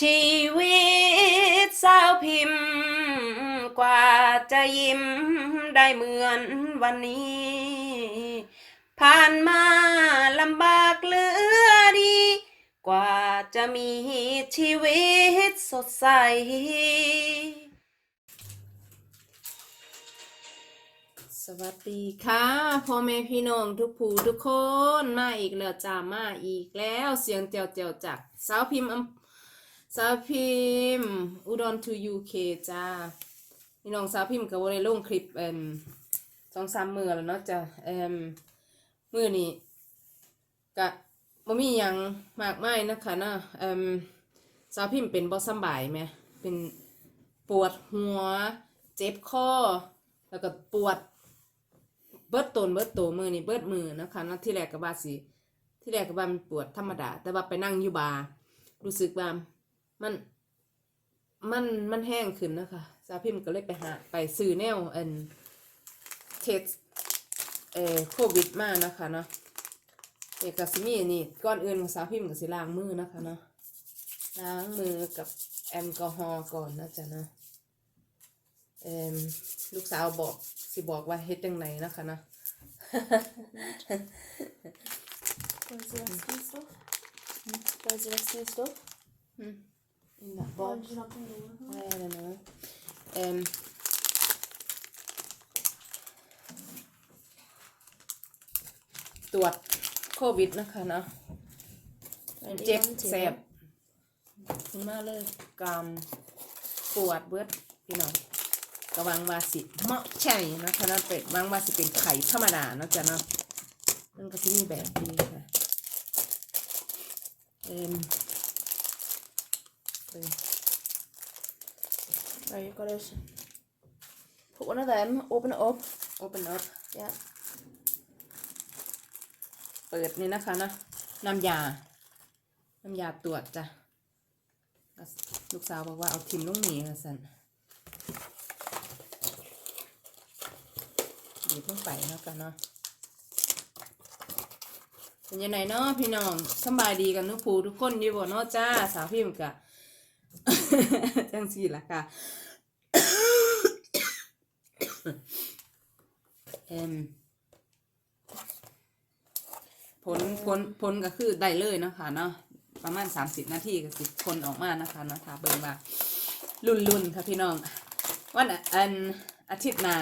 ชีวิตสาวพิมพ์กว่าจะยิ้มได้เหมือนวันนี้ ผ่านมาลำบากเหลือดี กว่าจะมีชีวิตสดใส สวัสดีค่ะพ่อแม่พี่น้องทุกผู้ทุกคนมาอีกแล้วจ้ามาอีกแล้วเสียงเจียวเจียวจากสาวพิมพ์ สาวพิมพ์อุดรทูยูเคจ้าพี่น้องสาวพิมพ์ก็บ่ได้ลงคลิปเอ่มสองสามมือแล้วเนาะจ้ะเอ่มมือนี้ก็บ่มีหยังมากมายนะคะเนาะเอ่มสาวพิมพ์เป็นบ่สบายไหมเป็นปวดหัว เจ็บคอแล้วก็ปวดเบิดตนเบิดโตมือนี่เบิดมือนะคะนะที่แรกก็ว่าสิที่แรกก็ว่ามันปวดธรรมดา แต่ว่าไปนั่งอยู่บาร์รู้สึกว่า มัน มันมันแห้งขึ้นนะคะสาวพิมพ์ก็เลยไปหาไปซื้อแนวอันเทสเอ่อโควิดมานะคะเนาะเอกสิมีนี่ก่อนอื่นของสาวพิมพ์ก็สิล้างมือนะคะเนาะล้างมือกับแอลกอฮอล์ก่อนนะจ๊ะเนาะเอ่มลูกสาวบอกสิบอกว่าเฮ็ดจังไหนนะคะนะ Wo ist die Wachstumsstoff? Wo ist die Wachstumsstoff? in the Box. box ich noch in I don't know เอ่มตรวจโควิดนะคะเนาะเจ็บแสบขึ้นมาเลยกรามปวดเบิดพี่น้องกวังว่าสิเหมาะใช่นะคะเนาะเป็ดวังว่าสิเป็นไข่ธรรมดาเนาะจ้ะเนาะนั่นก็ที่นี่แบบนี้ค่ะเอ่ม เอ่ย Right, you gotta s- put one of them, open it up. open up Yeah. เปิดนี่นะคะเนาะน้ำยา น้ำยาตรวจจ้ะ ลูกสาวบอกว่าเอาทิมลูกหมีมาสันดีบลงไปแล้วกันเนาะเป็นยังไงเนาะพี่น้องสำบายดีกันทุกผู้ทุกคนอยู่บ่เนาะจ้า สาวพิมพ์กะ จังสี่ละค่ะเอ็มผลผลผลก็คือได้เลยนะคะเนาะประมาณสามสิบนาทีก็สิผลออกมานะคะเนาะคะเบิ่งว่ารุ่นรุ่นค่ะพี่น้องวันอันอาทิตย์หน้า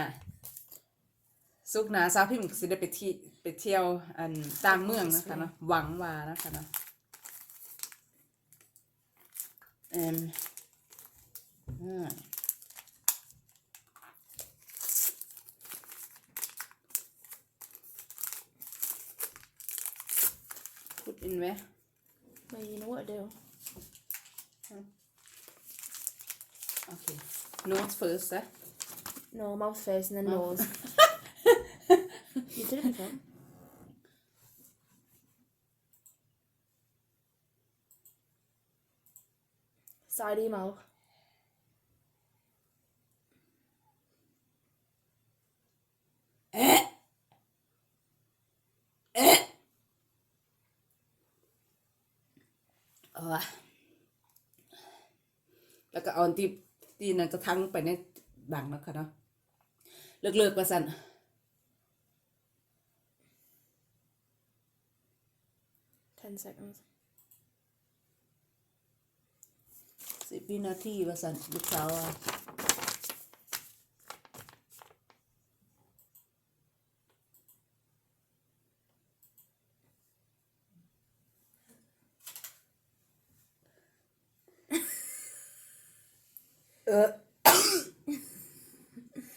สุกหนาสาวพิมพ์สิได้ไปที่ไปเที่ยวอันต่างเมืองนะคะเนาะหวังว่านะคะเนาะ Um. Hmm. Put in where? Well, you know what though. Hmm. Okay. Nose first, eh? No, mouth first and then nose. you did it before. Side of your mouth. เอ๊ะเอ๊ะเออแล้วก็เอาอันที่ที่นั่นจะทั้งไปในดังนะคะเนาะเลิกเลิกๆว่าสัน Ten seconds. สิบวินาทีว่าสันลูกสาวว่าเออ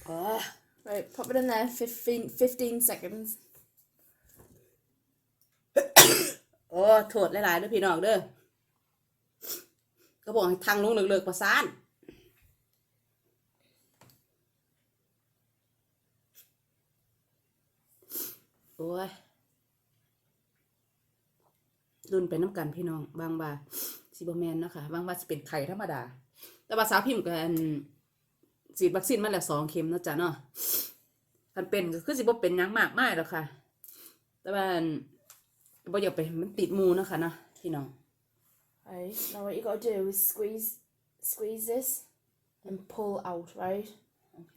เออ Right, pop it in there. 15, 15 seconds. โอ้โทษหลายๆเด้อพี่น้องเด้อ ก็บอกทางลงเลิกๆประสานโอ้ยรุ่นไปน้ำกันพี่น้อง บางว่าซิบแมนเนาะคะบางว่าสิเป็นไข่ธรรมดา แต่ว่าสาวพิมพ์กันฉีดวัคซีนมาแล้วสองเข็มนะจ้ะเนาะคันเป็นก็คือสิบ่เป็นยังมากมายหรอกค่ะ แต่ว่าบ่อยากไปมันติดมูนะคะนะพี่น้อง Right. Now what you gotta do is squeeze squeeze this and pull out, right? โอเค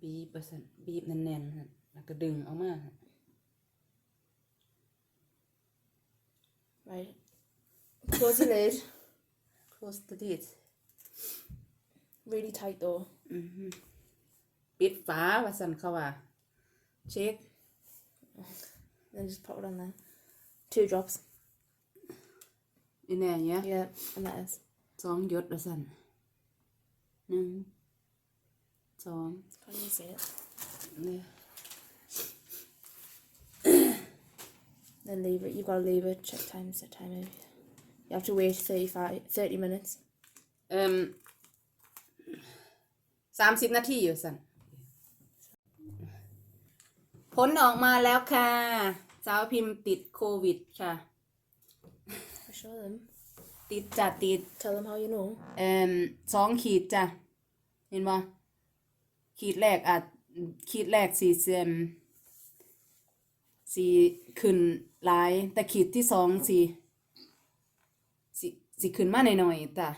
บีบไปสั่นบีบแน่นๆหั่นแล้วก็ดึงออกมาหั่น Right. Close the lid. close the lid Really tight though. อือฮึปิดฝาว่าสั่นเขาว่า เช็ค Then just pop it on there. Two drops. อีแน่เนี้ย Yeah, and that is. สองหยดว่าสั่นหนึ่งสอง Can't even see it. เนี่ย Then leave it. You've got to leave it. Check time. Set timer. You have to wait 35, 30 minutes. เอ่มสามสิบนาทีอยู่สั่นผลออกมาแล้วค่ะ สาวพิมพ์ติดโควิดค่ะ I show them. ติดจ้ะติด Tell them how you know. เอ่มสองขีดจ้ะ เห็นบ่ขีดแรกอาจขีดแรกสี่เซมสีขึ้นหลาย แต่ขีดที่สองสีสีสีขึ้นมาหน่อยๆจ้ะ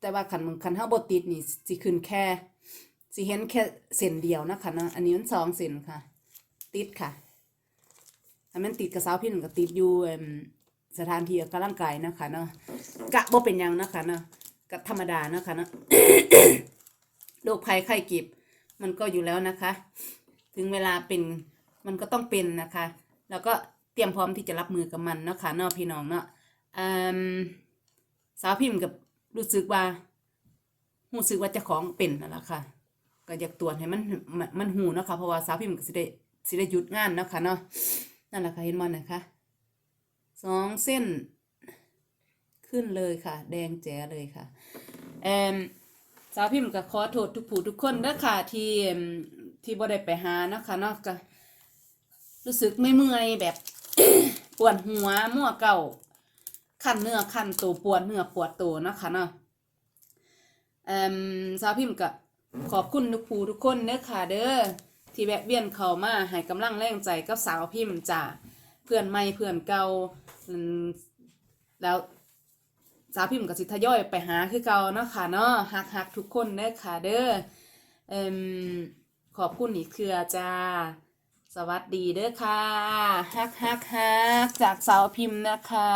แต่ว่าขันขันเฮาบ่ติดนี่สิขึ้นแค่สิเห็นแค่เส้นเดียวนะคะนะอันนี้มันสองเส้นค่ะ ติดค่ะถ้ามันติดกับสาวพินก็ติดอยู่เอิ่ม สถานที่ออกกำลังกายนะคะเนาะกะบ่เป็นยังนะคะเนาะกะธรรมดานะคะเนาะโรคภัยไข้เจ็บมันก็อยู่แล้วนะคะ ถึงเวลาเป็นมันก็ต้องเป็นนะคะ แล้วก็เตรียมพร้อมที่จะรับมือกับมันนะคะเนาะพี่น้องเนาะสาวพิมพ์กับรู้สึกว่ารู้สึกว่าจ้าของเป็นนั่นแหละค่ะก็อยากตรวจให้มันมันมันหูเนาะค่ะเพราะว่าสาวพิมพ์ก็สิได้สิได้หยุดงานเนาะค่ะเนาะนั่นแหละค่ะเห็นมันนะคะ สองเส้นขึ้นเลยค่ะ แดงแจ๋เลยค่ะเอมสาวพิมพ์ก็ขอโทษทุกผู้ทุกคนเด้อค่ะที่ที่บ่ได้ไปหานะค่ะเนาะก็รู้สึกไม่เมื่อยๆแบบปวดหัวมั่วเก่าคันเนื้อคันตัวปวดเนื้อปวดตัวนะคะเนาะเอ่มสาวพิมพ์ก็ขอบคุณทุกผู้ทุกคนเด้อค่ะเด้อที่แวะเวียนเข้ามาให้กำลังแรงใจกับสาวพิมพ์จ้ะเพื่อนใหม่เพื่อนเก่า แล้วสาวพิมพ์กับสิทยอยไปหาคือเก่าเนาะค่ะเนาะฮักฮักทุกคนเด้อค่ะเด้อเอ่มขอบคุณอีกเครือจ้า สวัสดีเด้อค่ะฮักฮักฮักจากสาวพิมพ์นะคะ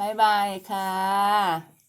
บ๊ายบายค่ะ